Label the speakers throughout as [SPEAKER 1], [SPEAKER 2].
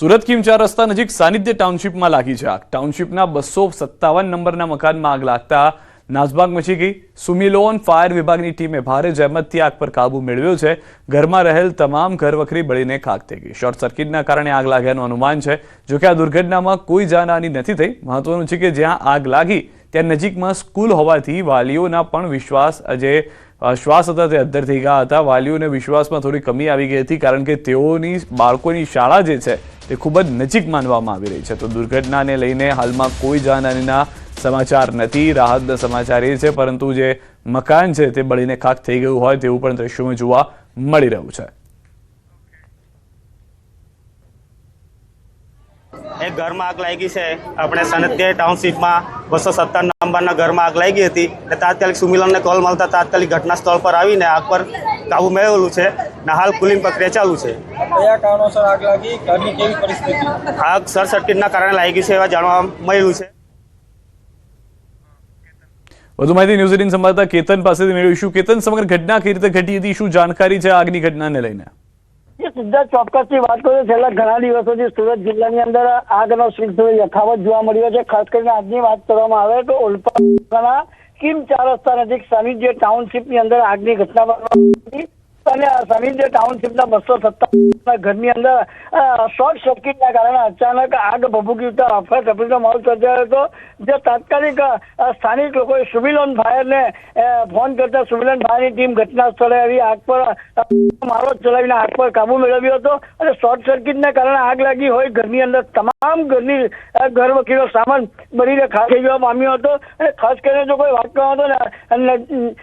[SPEAKER 1] Surat Kim ચાર રસ્તા નજીક સાનિધ્ય ટાઉનશીપમાં લાગી છે આગ ટાઉનશીપના બસો સત્તાવન નંબરના મકાનમાં આગ લાગતા નાસભાગ મચી ગઈ. સુમિલોન ફાયર વિભાગની ટીમે ભારે જહેમતથી આગ પર કાબુ મેળવ્યો છે. ઘરમાં રહેલ તમામ ઘરવખરી બળીને ખાક થઈ ગઈ. શોર્ટ સર્કિટના કારણે આગ લાગ્યાનું અનુમાન છે. જોકે આ દુર્ઘટનામાં કોઈ જાનહાની નથી થઈ. મહત્વનું છે કે જ્યાં આગ લાગી, ત્યાં નજીકમાં સ્કૂલ હોવાથી વાલીઓના પણ વિશ્વાસ જે શ્વાસ હતા તે અદ્ધર થઈ ગયા હતા. વાલીઓને વિશ્વાસમાં થોડી કમી આવી ગઈ હતી કારણ કે તેઓની, બાળકોની શાળા જે છે તે ખૂબ જ નજીક માનવામાં આવી રહી છે. તો દુર્ઘટનાને લઈને હાલમાં કોઈ જાનહાનીના સમાચાર નથી. રાહતના સમાચાર એ છે, પરંતુ જે મકાન છે તે બળીને ખાક થઈ ગયું હોય તેવું પણ દ્રશ્યોમાં જોવા મળી રહ્યું છે.
[SPEAKER 2] એક ઘરમાં આગ લાગી છે. આપણે સનત્ય ટાઉનશીપમાં બસો સત્તર નંબરના ઘરમાં આગ લાગી હતી. એટલે તાત્કાલિક સુમિલનને કોલ મળતા તાત્કાલિક ઘટના સ્થળ પર આવીને આગ પર કાબુ મેળવેલું છે. ને હાલ કુલિંગ પ્રક્રિયા ચાલુ છે.
[SPEAKER 3] કયા કારણોસર આગ લાગી? ઘરની કેવી પરિસ્થિતિ?
[SPEAKER 2] આગ સર સર્કિટના કારણે લાગી છે એવા જાણવા મળ્યું છે.
[SPEAKER 1] વધુ માહિતી ન્યૂઝ એટીન સંવાદદાતા કેતન પાસેથી મેળવીશું. કેતન સમગ્ર ઘટના કઈ રીતે ઘટી હતી? શું જાણકારી છે આગની ઘટનાને લઈને?
[SPEAKER 4] સિદ્ધાર્થ ચોક્કસથી વાત કરીએ છેલ્લા ઘણા દિવસોથી સુરત જિલ્લાની અંદર આગનો સિલસિલો યથાવત જોવા મળ્યો છે. ખાસ કરીને આજની વાત કરવામાં આવે તો ઓલપાડના કિમ ચાર રસ્તા નજીક સાનિધ્ય ટાઉનશીપની અંદર આગની ઘટના બનવા જે ટાઉનશીપના બસો સત્તાવન ઘરની અંદર શોર્ટ સર્કિટના કારણે અચાનક આગ ભભૂકી ઉઠતા અફરાતફરીનો માહોલ સર્જાયો હતો. જે તાત્કાલિક સ્થાનિક લોકોએ સુમિલોન ફાયરને અ, ફોન કરતા સુમિલોન ફાયરની ટીમ ઘટના સ્થળે આવી આગ પર મારો ચલાવીને આગ પર કાબુ મેળવ્યો હતો. અને શોર્ટ સર્કિટના કારણે આગ લાગી હોય ઘરની અંદર તમામ ઘરની ઘર વકીલો સામાન બળીને થઈ જવા પામ્યો હતો. અને ખાસ કરીને જો કોઈ વાત કરવાનો હતો ને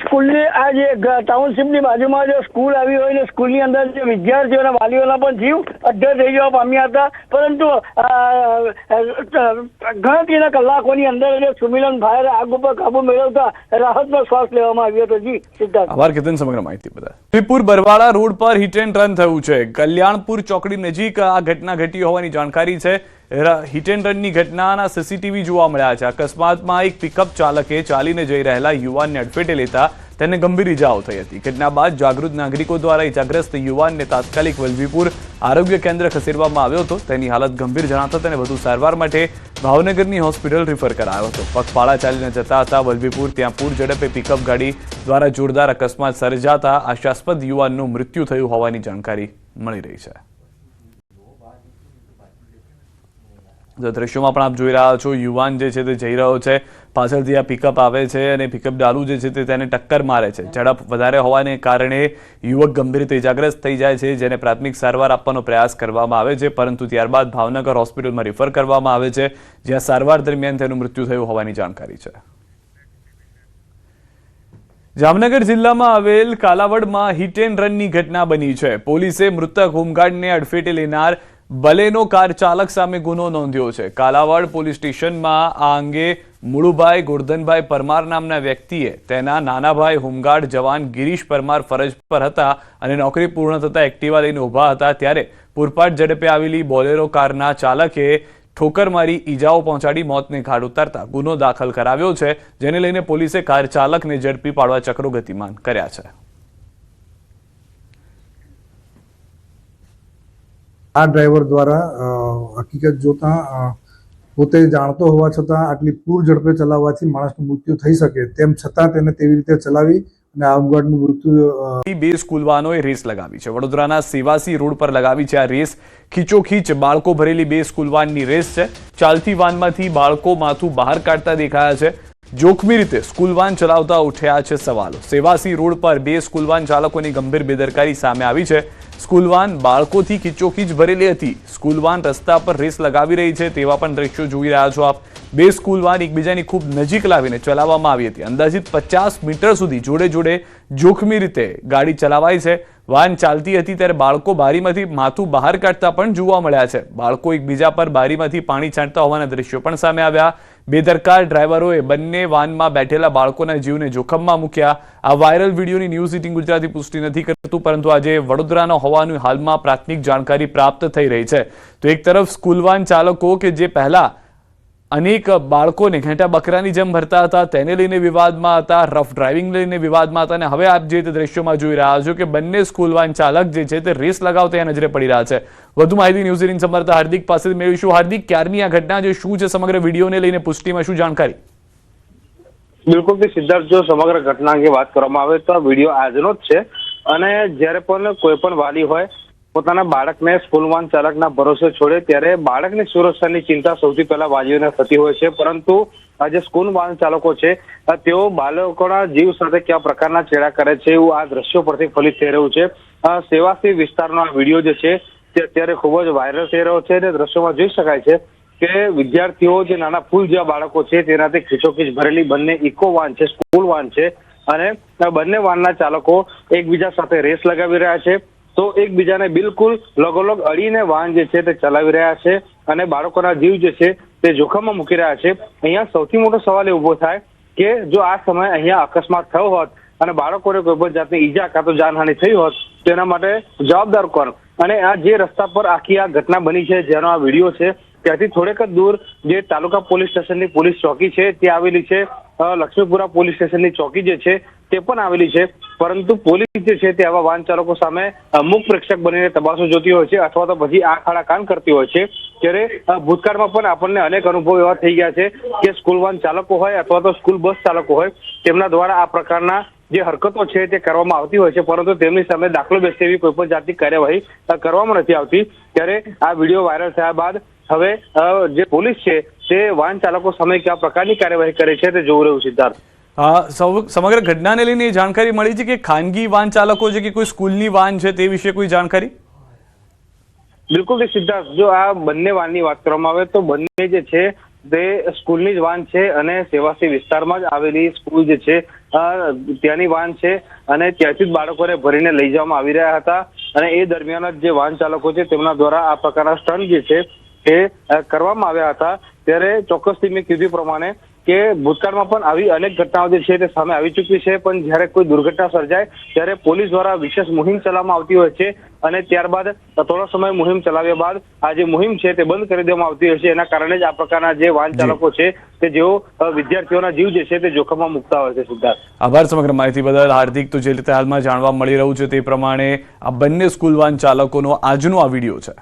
[SPEAKER 4] સ્કૂલની આ જે ટાઉનશીપની બાજુમાં જે સ્કૂલ આવી હોય ને સ્કૂલની અંદર જે વિદ્યાર્થીઓના વાલીઓના પણ જીવ અડ્ધર થઈ જવા પામ્યા હતા. પરંતુ ગણતરીના કલાકોની અંદર જે સુમિલન ફાયર આગ ઉપર કાબુ મેળવતા રાહતનો શ્વાસ લેવામાં આવ્યો હતો. જી, સિદ્ધાર્થ.
[SPEAKER 1] આભાર કેતન સમગ્ર માહિતી બધા શ્રીપુર બરવાળા રોડ પર હિટ એન્ડ રન થયું છે. કલ્યાણપુર ચોકડી નજીક આ ઘટના ઘટી હોવાની જાણકારી છે. હિટ એન્ડ રનની ઘટનાના સીસીટીવી જોવા મળ્યા છે. અકસ્માતમાં એક પિકઅપ ચાલકે ચાલીને જઈ રહેલા યુવાનને અડફેટે લેતા તેને ગંભીર ઇજાઓ થઈ હતી. ઘટના બાદ જાગૃત નાગરિકો દ્વારા ઇજાગ્રસ્ત યુવાનને તાત્કાલિક વલભીપુર આરોગ્ય કેન્દ્ર ખસેડવામાં આવ્યો હતો. તેની હાલત ગંભીર જણાતા તેને વધુ સારવાર માટે ભાવનગરની હોસ્પિટલ રિફર કરાયો હતો. પગપાળા ચાલીને જતા હતા વલભીપુર, ત્યાં પૂર ઝડપે પિકઅપ ગાડી દ્વારા જોરદાર અકસ્માત સર્જાતા આશાસ્પદ યુવાનનું મૃત્યુ થયું હોવાની જાણકારી મળી રહી છે. તો દ્રશ્યોમાં પણ આપ જોઈ રહ્યા છો, યુવાન જે છે તે જઈ રહ્યો છે, પાછળથી આ પિકઅપ આવે છે અને પિકઅપ ડાલુ જે છે તે તેને ટક્કર મારે છે. ઝડપ વધારે હોવાને કારણે યુવક ગંભીર રીતે ઇજાગ્રસ્ત થઈ જાય છે, જેને પ્રાથમિક સારવાર આપવાનો પ્રયાસ કરવામાં આવે છે, પરંતુ ત્યારબાદ ભાવનગર હોસ્પિટલમાં રિફર કરવામાં આવે છે, જ્યાં સારવાર દરમિયાન તેનું મૃત્યુ થયું હોવાની જાણકારી છે. જામનગર જિલ્લામાં આવેલ કાલાવડમાં હિટ એન્ડ રનની ઘટના બની છે. પોલીસે મૃતક હોમગાર્ડને અડફેટે લેનાર બલેનો કાર ચાલક સામે ગુનો નોંધ્યો છે. કાલાવડ પોલીસ સ્ટેશનમાં આ અંગે મુળુભાઈ ગોરધનભાઈ પરમાર નામના વ્યક્તિએ તેના નાના ભાઈ હોમગાર્ડ જવાન ગિરીશ પરમાર ફરજ પર હતા અને નોકરી પૂર્ણ થતા એક્ટિવા લઈને ઊભા હતા ત્યારે પૂરપાટ ઝડપે આવેલી બોલેરો કારના ચાલકે ઠોકર મારી ઈજાઓ પહોંચાડી મોતને ઘાટ ઉતારતા ગુનો દાખલ કરાવ્યો છે, જેને લઈને પોલીસે કાર ચાલકને ઝડપી પાડવા ચક્રો ગતિમાન કર્યા છે.
[SPEAKER 5] આ ડ્રાઈવર દ્વારા હકીકત જોતા પોતે જાણતો હોવા છતાં આટલી પૂર ઝડપે ચલાવવાથી માણસનું મૃત્યુ થઈ શકે તેમ છતાં તેને તેવી રીતે ચલાવી અને આમગઢનું મૃત્યુ
[SPEAKER 1] બે સ્કૂલ વાનોએ રેસ લગાવી છે. વડોદરાના સેવાસી રોડ પર લગાવી છે આ રેસ. ખીચોખીચ બાળકો ભરેલી બે સ્કૂલ વાનની રેસ છે. ચાલતી વાનમાંથી બાળકો માથું બહાર કાઢતા દેખાયા છે. જોખમી રીતે સ્કૂલ વાન ચલાવતા ઉઠ્યા છે સવાલો. સેવાસી રોડ પર બે સ્કૂલ વાન ચાલકોની ગંભીર બેદરકારી સામે આવી છે. સ્કૂલ વાન બાળકોથી ખીચોખીચ ભરેલી હતી. સ્કૂલ વાન રસ્તા પર રેસ લગાવી રહી છે તેવા પણ દ્રશ્યો જોઈ રહ્યા છો આપ. બે સ્કૂલ વાન એકબીજાની ખૂબ નજીક લાવીને ચલાવવામાં આવી હતી. અંદાજિત પચાસ મીટર સુધી જોડે જોડે જોખમી રીતે ગાડી ચલાવાઈ છે. વાન ચાલતી હતી ત્યારે બાળકો બારીમાંથી માથું બહાર કાઢતા પણ જોવા મળ્યા છે. બાળકો એકબીજા પર બારીમાંથી પાણી છાંટતા હોવાના દ્રશ્યો પણ સામે આવ્યા. બેદરકાર ડ્રાઈવરોએ બંને વાનમાં બેઠેલા બાળકોના જીવને જોખમમાં મૂક્યા. આ વાયરલ વિડીયોની ન્યૂઝ ઇટિંગ ગુજરાતી પુષ્ટિ નથી કરતું, પરંતુ આજે વડોદરાનો હોવાનું હાલમાં પ્રાથમિક જાણકારી પ્રાપ્ત થઈ રહી છે. તો એક તરફ સ્કૂલ વાન ચાલકો કે જે પહેલા અનેક બાળકોને ઘેંટા બકરાની જેમ ભરતા હતા, તેને લઈને વિવાદમાં હતા રફ ડ્રાઇવિંગ લઈને વિવાદમાં હતા અને હવે આપ જે દ્રશ્યોમાં જોઈ રહ્યા છો કે બંને સ્કૂલ વાન ચાલક જે છે તે રેસ લગાવતા નજરે પડી રહ્યા છે. વધુ માહિતી ન્યૂઝ એટીન સંવાદદાતા હાર્દિક પાસેથી મેળવીશું. હાર્દિક, ક્યારની આ ઘટના જે શું છે સમગ્ર વિડીયોને લઈને પુષ્ટિમાં શું જાણકારી?
[SPEAKER 6] બિલકુલ સિદ્ધાર્થ, જો સમગ્ર ઘટના અંગે વાત કરવામાં આવે તો આ વીડિયો આજનો જ છે. અને જ્યારે પણ કોઈ પણ વાલી હોય પોતાના બાળકને સ્કૂલ વાન ચાલકના ભરોસે છોડે ત્યારે બાળકની સુરક્ષાની ચિંતા સૌથી પહેલા વાલીઓને થતી હોય છે. પરંતુ જે સ્કૂલ વાહન ચાલકો છે તેઓ બાળકોના જીવ સાથે કયા પ્રકારના ચેડા કરે છે એવું આ દ્રશ્યો પરથી ફલિત થઈ રહ્યું છે. સેવાસી વિસ્તારનો આ વીડિયો જે છે, તે અત્યારે ખૂબ જ વાયરલ થઈ રહ્યો છે અને દ્રશ્યોમાં જોઈ શકાય છે કે વિદ્યાર્થીઓ જે નાના ફૂલ જેવા બાળકો છે, તેનાથી ખીચોખીચ ભરેલી બંને ઇકો વાન છે સ્કૂલ વાન છે અને બંને વાનના ચાલકો એકબીજા સાથે રેસ લગાવી રહ્યા છે. તો એકબીજાને બિલકુલ લગોલગ અડીને વાહન જે છે તે ચલાવી રહ્યા છે અને બાળકોના જીવ જે છે તે જોખમમાં મૂકી રહ્યા છે. અહીંયા સૌથી મોટો સવાલ એ ઊભો થાય કે જો આ સમયે અહીંયા અકસ્માત થયો હોત અને બાળકોને કોઈ પણ જાતની ઈજા કાં તો જાનહાનિ થઈ હોત, તો એના માટે જવાબદાર કોણ? અને આ જે રસ્તા પર આખી આ ઘટના બની છે, જેનો આ વીડિયો છે, ત્યાંથી થોડેક જ દૂર જે તાલુકા પોલીસ સ્ટેશનની પોલીસ ચોકી છે, તે આવેલી છે. લક્ષ્મીપુરા પોલીસ સ્ટેશનની ચોકી જે છે, તે પણ આવેલી છે. પરંતુ પોલીસ જે છે તે આવા વાહન ચાલકો સામે મુખ પ્રેક્ષક બનીને તપાસો જોતી હોય છે અથવા તો પછી આ ખાડા કાન કરતી હોય છે. ત્યારે ભૂતકાળમાં પણ આપણને અનેક અનુભવ એવા થઈ ગયા છે કે સ્કૂલ વાહન ચાલકો હોય અથવા તો સ્કૂલ બસ ચાલકો હોય, તેમના દ્વારા આ પ્રકારના જે હરકતો છે તે કરવામાં આવતી હોય છે, પરંતુ તેમની સામે દાખલો બેસે એવી કોઈ પણ જાતની કાર્યવાહી કરવામાં નથી આવતી. ત્યારે આ વીડિયો વાયરલ થયા બાદ હવે જે પોલીસ છે તે વાહન ચાલકો સામે કયા પ્રકારની કાર્યવાહી કરે છે તે જોવું રહ્યું સિદ્ધાર્થ.
[SPEAKER 1] સમગ્ર ઘટનાને લઈને એ જાણકારી મળી છે કે ખાનગી વાહન ચાલકો છે કે કોઈ સ્કૂલની વાન છે તે વિશે કોઈ જાણકારી?
[SPEAKER 6] બિલકુલ સિદ્ધાર્થ, જો આ બંને વાનની વાત કરવામાં આવે તો બંને જે છે તે સ્કૂલની જ વાન છે અને સેવાસી વિસ્તારમાં જ આવેલી સ્કૂલ જે છે ત્યાંની વાન છે અને ત્યાંથી જ બાળકોને ભરીને લઈ જવામાં આવી રહ્યા હતા અને એ દરમિયાન જ જે વાહન ચાલકો છે તેમના દ્વારા આ પ્રકારના સ્ટન્ટ જે છે તે કરવામાં આવ્યા હતા. ત્યારે ચોક્કસથી મેં કીધું પ્રમાણે કે ભૂતકાળમાં પણ આવી અનેક ઘટનાઓ જે છે તે સામે આવી ચૂકી છે પણ જ્યારે કોઈ દુર્ઘટના સર્જાય ત્યારે પોલીસ દ્વારા વિશેષ મુહિમ ચલાવવામાં આવતી હોય છે અને ત્યારબાદ થોડો સમય મુહિમ ચલાવ્યા બાદ આ જે મુહિમ છે તે બંધ કરી દેવામાં આવતી હોય છે. એના કારણે જ આ પ્રકારના જે વાહન ચાલકો છે કે જેઓ વિદ્યાર્થીઓના જીવ જે છે તે જોખમમાં મુકતા હોય છે સિદ્ધાર્થ.
[SPEAKER 1] આભાર સમગ્ર માહિતી બદલ. હાર્દિક તો જે રીતે હાલમાં જાણવા મળી રહ્યું છે તે પ્રમાણે આ બંને સ્કૂલ વાન ચાલકોનો આજનો આ વીડિયો છે.